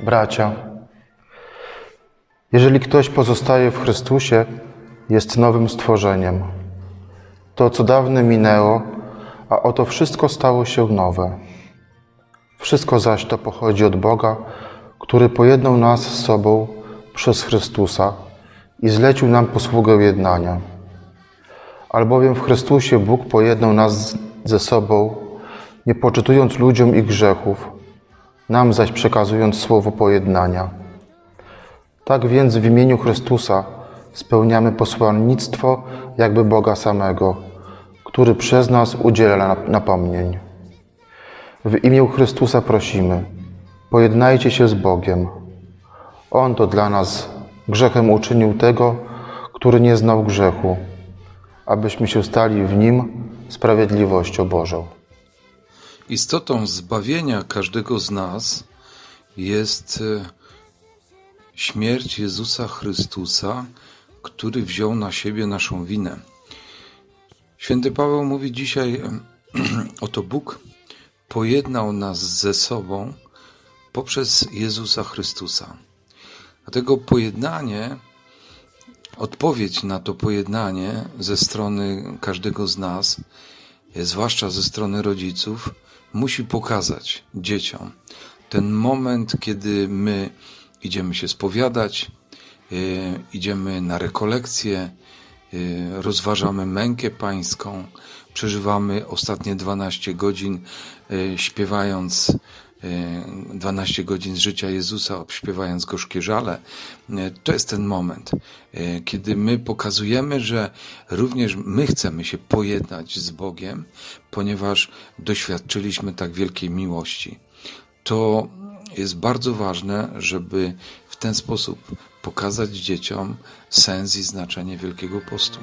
Bracia, jeżeli ktoś pozostaje w Chrystusie, jest nowym stworzeniem. To, co dawne minęło, a oto wszystko stało się nowe. Wszystko zaś to pochodzi od Boga, który pojednał nas z sobą przez Chrystusa i zlecił nam posługę jednania. Albowiem w Chrystusie Bóg pojednał nas ze sobą, nie poczytując ludziom ich grzechów, nam zaś przekazując słowo pojednania. Tak więc w imieniu Chrystusa spełniamy posłannictwo jakby Boga samego, który przez nas udziela nap- napomnień. W imię Chrystusa prosimy, pojednajcie się z Bogiem. On to dla nas grzechem uczynił tego, który nie znał grzechu, abyśmy się stali w nim sprawiedliwością Bożą. Istotą zbawienia każdego z nas jest e, śmierć Jezusa Chrystusa, który wziął na siebie naszą winę. Święty Paweł mówi dzisiaj, e, oto Bóg pojednał nas ze sobą poprzez Jezusa Chrystusa. Dlatego pojednanie, odpowiedź na to pojednanie ze strony każdego z nas, zwłaszcza ze strony rodziców, musi pokazać dzieciom ten moment, kiedy my idziemy się spowiadać, yy, idziemy na rekolekcje, yy, rozważamy mękę pańską, przeżywamy ostatnie 12 godzin yy, śpiewając 12 godzin z życia Jezusa, śpiewając gorzkie żale. Yy, To jest ten moment, yy, kiedy my pokazujemy, że również my chcemy się pojednać z Bogiem, ponieważ doświadczyliśmy tak wielkiej miłości. To jest bardzo ważne, żeby w ten sposób pokazać dzieciom sens i znaczenie Wielkiego Postu.